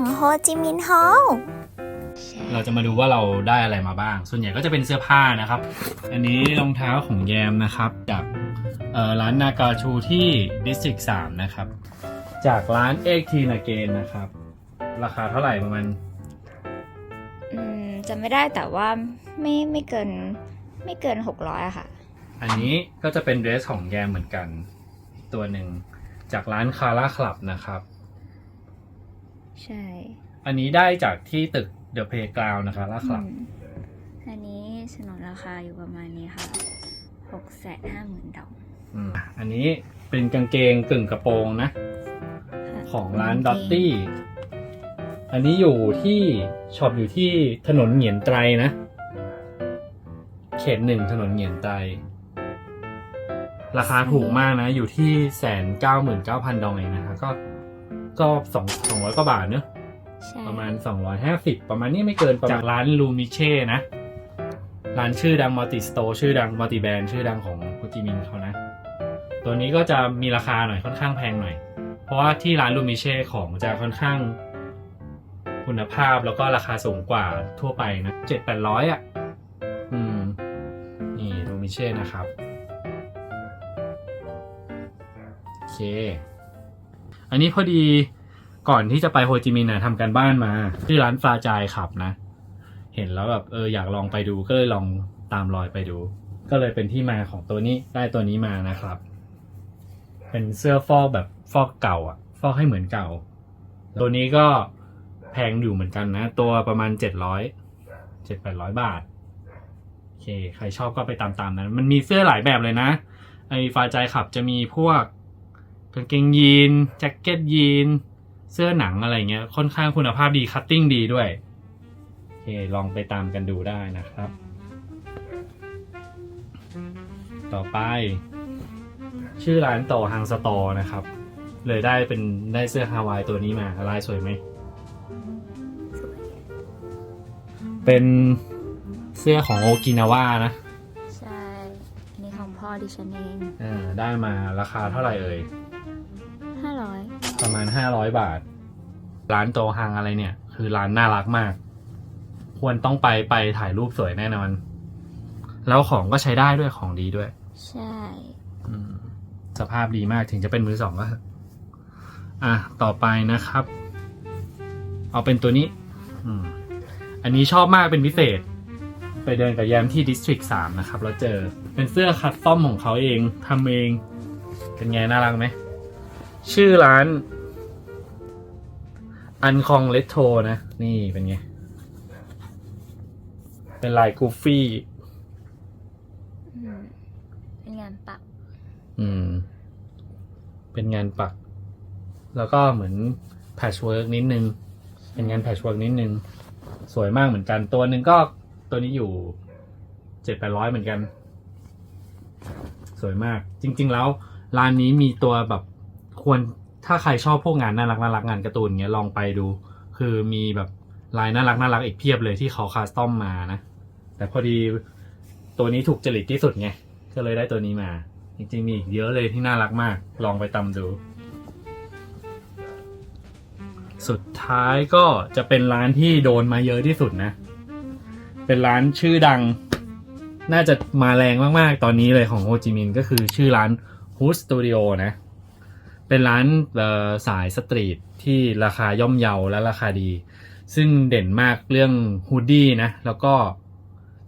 งโฮจิมินห์ฮอลล์เราจะมาดูว่าเราได้อะไรมาบ้าง ส่วนใหญ่ก็จะเป็นเสื้อผ้านะครับ อันนี้รองเท้าของแยมนะครับ จากเอ่อร้านนากาชูที่ดิสตริก3นะครับ จากร้านเอกทีนาเกนนะครับ ราคาเท่าไหร่ประมาณอืมจะไม่ได้แต่ว่าไม่ไม่เกินไม่เกิน600อะค่ะ อันนี้ก็จะเป็นเดรสของแยมเหมือนกัน ตัวหนึ่งจากร้านคาร่าคลับนะครับ ใช่อันนี้ได้จากที่ตึกเดอะเพย์กราวนะคะล่าคลับอืมอันนี้สนนราคาอยู่ประมาณนี้ค่ะหกแสนห้าหมื่นดองอืมอันนี้เป็นกางเกงกึ่งกระโปรงนะ ค่ะของร้านดอตตี้ อันนี้อยู่ที่ช็อปอยู่ที่ถนนเหงียนไตรนะ เขตหนึ่งถนนเหงียนไตร ราคาถูกมากนะ อยู่ที่แสนเก้าหมื่นเก้าพันดองเองนะคะก็ ก็สองสองร้อยกว่าบาทเนอะใช่ประมาณ 250 ประมาณนี้ไม่เกินจากร้านลูมิเช่นะ ร้านชื่อดังมัลติสโตร์ชื่อดังมัลติแบรนด์ชื่อดังของโฮจิมินห์เขานะ ตัวนี้ก็จะมีราคาหน่อยค่อนข้างแพงหน่อย เพราะว่าที่ร้านลูมิเช่ของจะค่อนข้าง คุณภาพแล้วก็ราคาสูงกว่าทั่วไปนะเจ็ดแปดร้อยอะ อืม นี่ลูมิเช่นะครับ โอเค อันนี้พอดีก่อนที่จะไปโฮจิมินห์นะทำการบ้านมาที่ร้านฟราจายขับนะ เห็นแล้วแบบเอออยากลองไปดูก็เลยลองตามรอยไปดู ก็เลยเป็นที่มาของตัวนี้ได้ตัวนี้มานะครับ เป็นเสื้อฟอกแบบฟอกเก่าอะฟอกให้เหมือนเก่า ตัวนี้ก็แพงอยู่เหมือนกันนะ ตัวประมาณเจ็ดร้อยเจ็ดแปดร้อยบาทโอเค ใครชอบก็ไปตามๆนั้น มันมีเสื้อหลายแบบเลยนะ ไอ้ฟาใจขับจะมีพวก กางเกงยีนแจ็คเก็ตยีน เสื้อหนังอะไรเงี้ย ค่อนข้างคุณภาพดีคัตติ้งดีด้วยโอเคลองไปตามกันดูได้นะครับ ต่อไป ชื่อร้านโตฮังสตอนะครับ เลยได้เป็นได้เสื้อฮาวายตัวนี้มาลายสวยไหม เป็นเสื้อของโอกินาวานะใช่อันนี้ของพ่อดิฉันเอง อ่าได้มาราคาเท่าไหร่เอ่ยห้าร้อย ประมาณ500บาท ร้านโตฮังอะไรเนี่ย คือร้านน่ารักมาก ควรต้องไปไปถ่ายรูปสวยแน่นอน แล้วของก็ใช้ได้ด้วยของดีด้วย ใช่ อืมสภาพดีมากถึงจะเป็นมือสองก็เถอะอะ ต่อไปนะครับ เอาเป็นตัวนี้ อืม อันนี้ชอบมากเป็นพิเศษ ไปเดินกับแยมที่ดิสตริกสามนะครับ แล้วเจอ เป็นเสื้อคัสตอมของเขาเองทำเอง เป็นไงน่ารักไหม ชื่อร้าน อันคองเลตโทนะ นี่เป็นไง เป็นลายกูฟี่อืมเป็นงานปัก อืม เป็นงานปัก แล้วก็เหมือนแพชเวิร์กนิดนึง เป็นงานแพชเวิร์กนิดนึง สวยมากเหมือนกัน ตัวหนึ่งก็ตัวนี้อยู่เจ็ดแปดร้อยเหมือนกัน สวยมาก จริง ๆ แล้วร้านนี้มีตัวแบบ ควรถ้าใครชอบพวกงานน่ารักน่ารักงานการ์ตูนเงี้ยลองไปดู คือมีแบบลายน่ารักน่ารักอีกเพียบเลยที่เขาคาสตอมมานะ แต่พอดีตัวนี้ถูกจริตที่สุดไงก็เลยได้ตัวนี้มา จริงๆมีอีกเยอะเลยที่น่ารักมาก ลองไปตำดู สุดท้ายก็จะเป็นร้านที่โดนมาเยอะที่สุดนะ เป็นร้านชื่อดัง น่าจะมาแรงมากๆ ตอนนี้เลยของโฮจิมินห์ก็คือชื่อร้าน Hood Studio นะ เป็นร้านสายสตรีทที่ราคาย่อมเยาและราคาดี ซึ่งเด่นมากเรื่องฮูดดี้นะ แล้วก็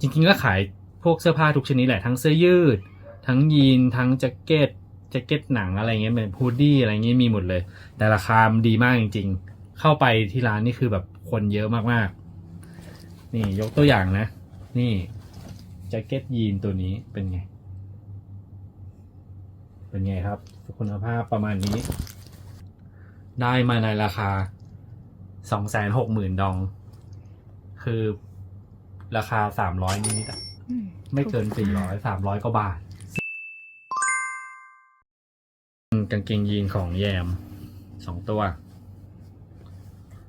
จริงๆก็ขายพวกเสื้อผ้าทุกชนิดแหละทั้งเสื้อยืด ทั้งยีนทั้งแจ็คเก็ตแจ็คเก็ตหนังอะไรเงี้ยเป็นฮูดดี้อะไรเงี้ยมีหมดเลย แต่ราคามันดีมากจริง ๆ เข้าไปที่ร้านนี่คือแบบคนเยอะมากๆ นี่ยกตัวอย่างนะ นี่แจ็คเก็ตยีนตัวนี้เป็นไง เป็นไงครับ คุณภาพประมาณนี้ ได้มาในราคาสองแสนหกหมื่นดอง คือราคาสามร้อยนิดๆอะอืมไม่เกินสี่ร้อยสามร้อยกว่าบาทกางเกงยีนของแยมสองตัว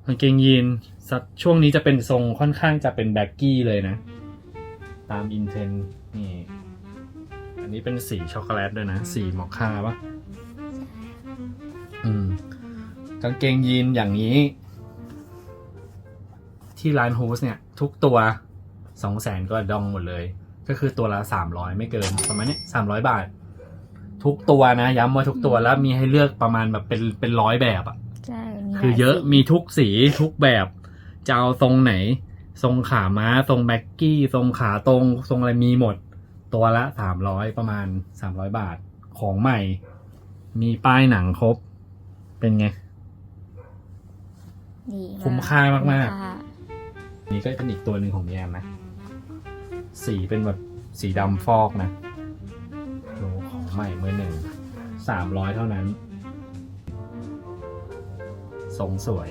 กางเกงยีนสักช่วงนี้จะเป็นทรงค่อนข้างจะเป็นแบ็กกี้เลยนะ ตามอินเทนนี่ อันนี้เป็นสีช็อกโกแลตด้วยนะ สีมอคค่าปะอืม กางเกงยีนอย่างนี้ ที่ร้านโฮสเนี่ย ทุกตัวสองแสนก็ดองหมดเลย ก็คือตัวละสามร้อยไม่เกินประมาณเนี้สามร้อยบาท ทุกตัวนะ ย้ำว่าทุกตัวแล้วมีให้เลือกประมาณแบบเป็นเป็นร้อยแบบอะใช่มีคือเยอะหลาสีมีทุกสีทุกแบบจะเอาทรงไหน ทรงขาม้า ทรงแบ็กกี้ ทรงขาตรง ทรงอะไรมีหมด ตัวละสามร้อยประมาณสามร้อยบาทของใหม่ มีป้ายหนังครบ เป็นไง ดีคุ้มค่ามากๆคุ้ค่นี่ก็เป็นอีกตัวหนึ่งของแยมนะ สีเป็นแบบสีดำฟอกนะโลของใหม่เมื่อหนึ่งสามร้อยเท่านั้น ทรงสวย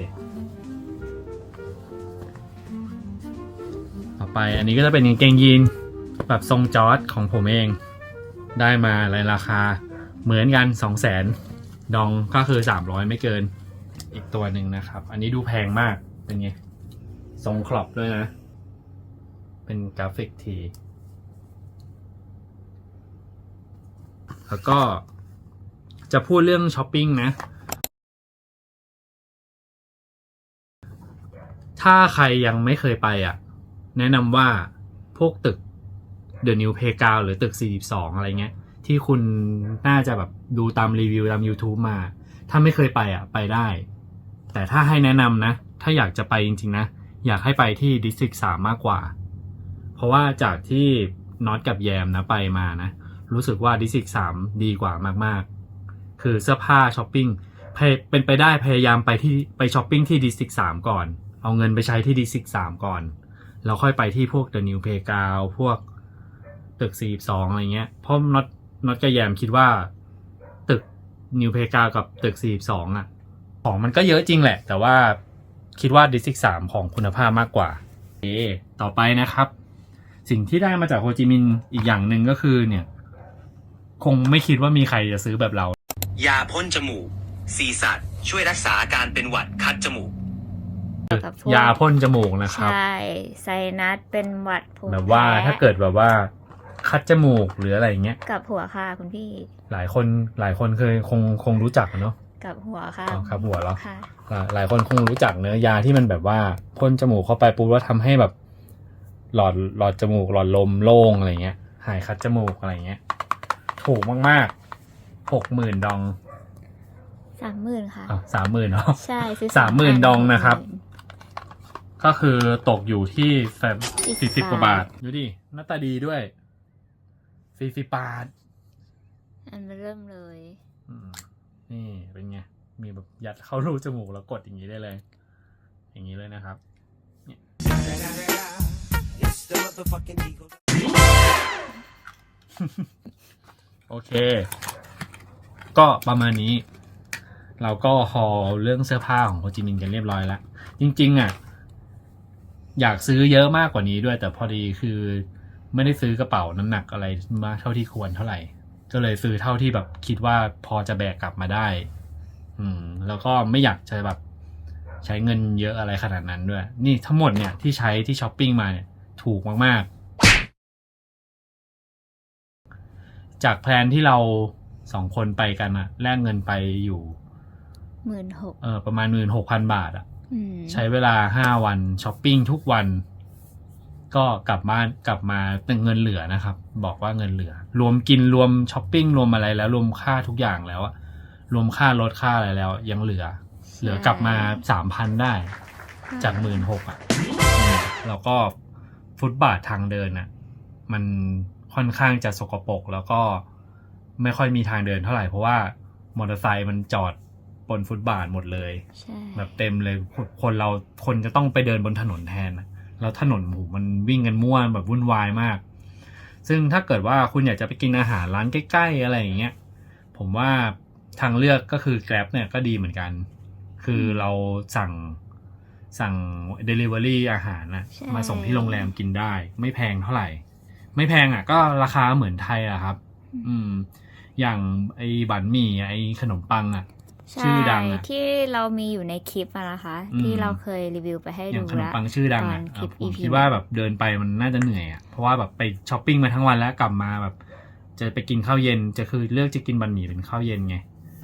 ต่อไปอันนี้ก็จะเป็นกางเกงยีน แบบทรงจอร์ดของผมเอง ได้มาในราคาเหมือนกันสองแสนดองก็คือสามร้อยไม่เกินอีกตัวหนึ่งนะครับ อันนี้ดูแพงมากเป็นไงทรงครอบด้วยนะ เป็นกราฟิกที แล้วก็จะพูดเรื่องช้อปปิ้งนะ ถ้าใครยังไม่เคยไปอะ แนะนำว่าพวกตึก The New Playground หรือตึก 42 อะไรเงี้ย ที่คุณน่าจะแบบดูตามรีวิวตาม YouTube มา ถ้าไม่เคยไปอะไปได้ แต่ถ้าให้แนะนำนะ ถ้าอยากจะไปจริงๆนะ อยากให้ไปที่ District 3 มากกว่า เพราะว่าจากที่น็อตกับแยมนะไปมานะ รู้สึกว่า District 3 ดีกว่ามากๆ คือเสื้อผ้าช้อปปิ้งเป็นไปได้พยายามไปที่ไปช้อปปิ้งที่ District 3 ก่อน เอาเงินไปใช้ที่ District 3 ก่อนแล้วค่อยไปที่พวก The New Playground พวก ตึก42อะไรเงี้ยเพราะน็อตน็อตกับแยมคิดว่า ตึก New Playground กับตึก42อะ ของมันก็เยอะจริงแหละ แต่ว่าคิดว่า District 3ของคุณภาพมากกว่าโอเคต่อไปนะครับ สิ่งที่ได้มาจากโฮจิมินห์อีกอย่างหนึ่งก็คือเนี่ย คงไม่คิดว่ามีใครจะซื้อแบบเรา ยาพ่นจมูกซีสัตช่วยรักษาอาการเป็นหวัดคัดจมูก กับพวกยาพ่นจมูกนะครับ ใช่ไซนัสเป็นหวัดผมแบบว่าแพ้ถ้าเกิดแบบว่า คัดจมูกหรืออะไรอย่างเงี้ย กับหัวค่ะคุณพี่ หลายคนหลายคนเคยคงคงรู้จักอะเนาะกับหัวค่ะอ๋อครับหัวเหรอ ค่ะหลายหลายคนคงรู้จักเนื้อะยาที่มันแบบว่าพ่นจมูกเข้าไปปุ๊บแล้วทำให้แบบ หลอดหลอดจมูกหลอดลมโล่งอะไรเงี้ย หายคัดจมูกอะไรเงี้ย ถูกมากๆหกหมื่นดองสามหมื่นค่ะอะสามหมื่นเนาะ ใช่ซื้อสามหมื่นพัดองนะครับหมื่ก็คือตกอยู่ที่แฟม40สี่สิบกว่าบาทบาท ดูดิหน้าตาดีด้วย สี่สิบบาท อันเริ่มเลย อืมนี่เป็นไง มีแบบยัดเข้ารูจมูกแล้วกดอย่างนี้ได้เลย อย่างนี้เลยนะครับ It's the motherfucking Eagle โอเค ก็ประมาณนี้ เราก็ฮอลเรื่องเสื้อผ้าของโฮจิมินห์กันเรียบร้อยแล้ว จริง ๆ อะ อยากซื้อเยอะมากกว่านี้ด้วย แต่พอดีคือ ไม่ได้ซื้อกระเป๋าน้ำหนักอะไรมากเท่าที่ควรเท่าไหร่ ก็เลยซื้อเท่าที่แบบคิดว่าพอจะแบกกลับมาได้ อืม แล้วก็ไม่อยากจะแบบใช้เงินเยอะอะไรขนาดนั้นด้วย นี่ทั้งหมดเนี่ยที่ใช้ที่ช้อปปิ้งมาเนี่ยถูกมากๆ จากแพลนที่เราสองคนไปกันอะแลกเงินไปอยู่หมื่นหกเออประมาณหมื่นหกพันบาทอะอืมใช้เวลาห้าวันช้อปปิ้งทุกวัน ก็กลับบ้านกลับมาเป็นเงินเหลือนะครับ บอกว่าเงินเหลือ รวมกินรวมช้อปปิ้งรวมอะไรแล้วรวมค่าทุกอย่างแล้วอะรวมค่ารถค่าอะไรแล้ว ยังเหลือ เหลือกลับมาสามพันได้ จากหมื่นหกอะอืมแล้วก็ฟุตบาททางเดินอะ มันค่อนข้างจะสกปรกแล้วก็ไม่ค่อยมีทางเดินเท่าไหร่ เพราะว่ามอเตอร์ไซค์มันจอดบนฟุตบาทหมดเลยใช่แบบเต็มเลยคนคนเราคนจะต้องไปเดินบนถนนแทนอะ แล้วถนนหมูมันวิ่งกันม่วนแบบวุ่นวายมาก ซึ่งถ้าเกิดว่าคุณอยากจะไปกินอาหารร้านใกล้ๆอะไรอย่างเงี้ย ผมว่าทางเลือกก็คือ Grab เนี่ยก็ดีเหมือนกัน คือเราสั่งสั่ง Delivery อาหารนะใช่มาส่งที่โรงแรมกินได้ ไม่แพงเท่าไหร่ ไม่แพงอะ ก็ราคาเหมือนไทยอะครับ อืม อย่างไอ้บันหมี่ไอ้ขนมปังอะใช่ชื่อดังอะที่เรามีอยู่ในคลิปอะนะคะอืมที่เราเคยรีวิวไปให้อย่าดูงขนมแล้ว ปังชื่อดังอะตอนคลิปอะผม EP คิดว่าแบบเดินไปมันน่าจะเหนื่อยอะเพราะว่าแบบไปช้อปปิ้งมาทั้งวันแล้วกลับมาแบบ จะไปกินข้าวเย็นจะคือเลือกจะกินบันหมี่เป็นข้าวเย็นไง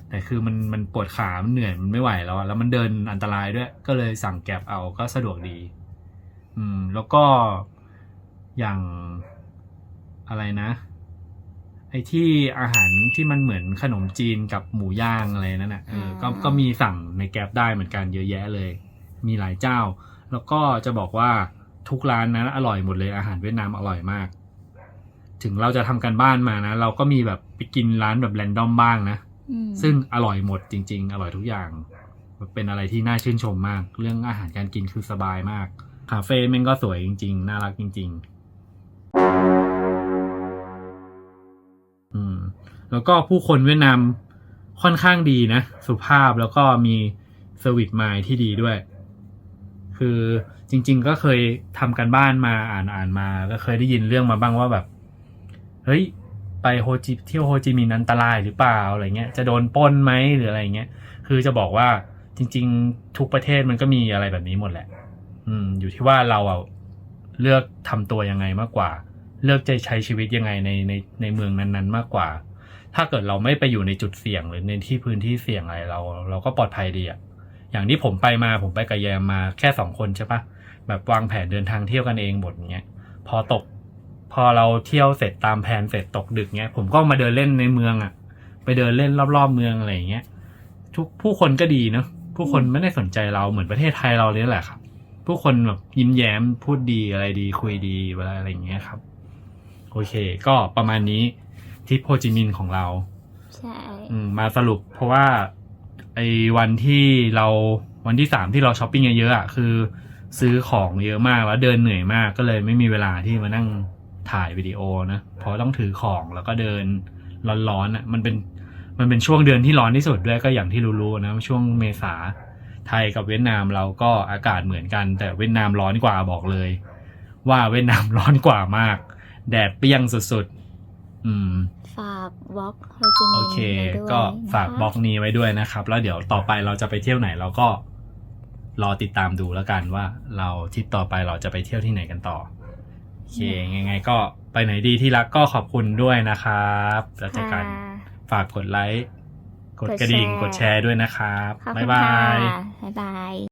แต่คือมันมันปวดขามันเหนื่อยมันไม่ไหวแล้วอะแล้วมันเดินอันตรายด้วย ก็เลยสั่งแกร็บเอาก็สะดวกดี อืม แล้วก็อย่างอะไรนะ ไอ้ที่อาหารที่มันเหมือนขนมจีนกับหมูย่างอะไรนั่นน่ะเออก็อ่าก็มีสั่งในแก๊ปได้เหมือนกันเยอะแยะเลย มีหลายเจ้า แล้วก็จะบอกว่าทุกร้านนั้นอร่อยหมดเลยอาหารเวียดนามอร่อยมาก ถึงเราจะทำกันบ้านมานะ เราก็มีแบบไปกินร้านแบบแรนดอมบ้างนะอืมซึ่งอร่อยหมดจริง ๆ อร่อยทุกอย่าง เป็นอะไรที่น่าชื่นชมมาก เรื่องอาหารการกินคือสบายมากคาเฟ่แม่งก็สวยจริง ๆ น่ารักจริง ๆ อืม แล้วก็ผู้คนเวียดนามค่อนข้างดีนะ สุภาพแล้วก็มีเซอร์วิสมายที่ดีด้วย คือจริง ๆ ก็เคยทำกันบ้านมาอ่านอ่านมา ก็เคยได้ยินเรื่องมาบ้างว่าแบบ เฮ้ย ไปโฮจิเที่ยวโฮจิมินห์อันตรายหรือเปล่าอะไรเงี้ยจะโดนป้นไหมหรืออะไรเงี้ยคือจะบอกว่าจริง ๆ ทุกประเทศมันก็มีอะไรแบบนี้หมดแหละ อืม อยู่ที่ว่าเราอะเลือกทำตัวยังไงมากกว่า เลือกจะใช้ชีวิตยังไงในในในเมืองนั้นๆ มากกว่า ถ้าเกิดเราไม่ไปอยู่ในจุดเสี่ยงหรือในที่พื้นที่เสี่ยงอะไรเรา เราก็ปลอดภัยดีอะอย่างที่ผมไปมาผมไปกับแยมมาแค่สองคนใช่ปะแบบวางแผนเดินทางเที่ยวกันเองหมดเงี้ยพอตก พอเราเที่ยวเสร็จตามแผนเสร็จตกดึกเงี้ย ผมก็มาเดินเล่นในเมืองอะไปเดินเล่นรอบๆเมืองอะไรอย่างเงี้ยทุกผู้คนก็ดีเนาะผู้คนไม่ได้สนใจเราเหมือนประเทศไทยเราเลยแหละครับ ผู้คนแบบยิ้มแย้มพูดดีอะไรดีคุยดีเวลาอะไรอย่างเงี้ยครับ โอเค ก็ประมาณนี้ทริปโฮจิมินห์ของเรา ใช่ อืมมาสรุปเพราะว่าไอ้วันที่เราวันที่สามที่เราช้อปปิ้งเยอะๆอะคือ ซื้อของเยอะมากแล้วเดินเหนื่อยมากก็เลยไม่มีเวลาที่มานั่งถ่ายวิดีโอนะเพราะต้องถือของแล้วก็เดินร้อนๆอะมันเป็นมันเป็นช่วงเดือนที่ร้อนที่สุดด้วยก็อย่างที่รู้ๆนะช่วงเมษาไทยกับเวียดนามเราก็อากาศเหมือนกัน แต่เวียดนามร้อนกว่าบอกเลย ว่าเวียดนามร้อนกว่ามาก แดดเปรี้ยงสุดๆอืม ฝากบล็อกโฮจิมินห์โอเค ไว้ด้วยก็นะคะฝากบล็อกนี้ไว้ด้วยนะครับ แล้วเดี๋ยวต่อไปเราจะไปเที่ยวไหนเราก็รอติดตามดูแล้วกันว่า เราทริปต่อไปเราจะไปเที่ยวที่ไหนกันต่อโอเคยังไงก็ไปไหนดีที่รักก็ขอบคุณด้วยนะครับแล้วเจอกัน ค่ะ ฝากกดไลค์ กดกดกระดิ่งแชร์กดแชร์ด้วยนะครับ ขอบบ๊าคุยณบาค่ะย บ๊ายบาย